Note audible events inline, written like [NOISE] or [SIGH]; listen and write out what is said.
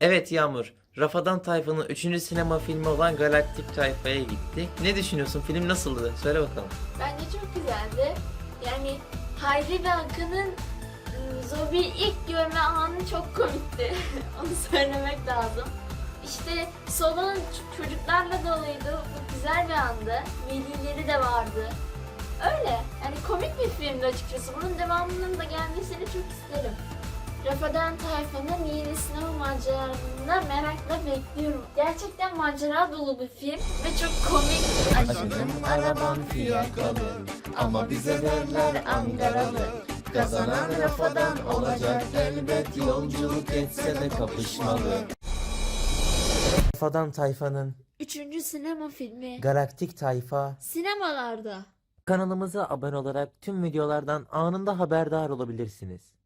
Evet Yağmur, Rafadan Tayfa'nın 3. sinema filmi olan Galaktik Tayfa'ya gitti. Ne düşünüyorsun? Film nasıldı? Söyle bakalım. Bence çok güzeldi. Yani Hayri ve Hakan'ın ım, Zobi'yi ilk görme anı çok komikti. [LAUGHS] Onu söylemek lazım. İşte salon çocuklarla doluydu. Bu güzel bir andı. Velileri de vardı. Öyle. Yani komik bir filmdi açıkçası. Bunun devamının da gelmesini çok isterim. Rafadan Tayfa'nın yeni sinema maceralarını merakla bekliyorum. Gerçekten macera dolu bir film ve çok komik. Aşkım araban fiyakalı Ama bize derler Ankaralı Kazanan rafadan olacak elbet Yolculuk etse de kapışmalı Rafadan Tayfa'nın Üçüncü sinema filmi. Galaktik Tayfa Sinemalarda. kanalımıza abone olarak tüm videolardan anında haberdar olabilirsiniz.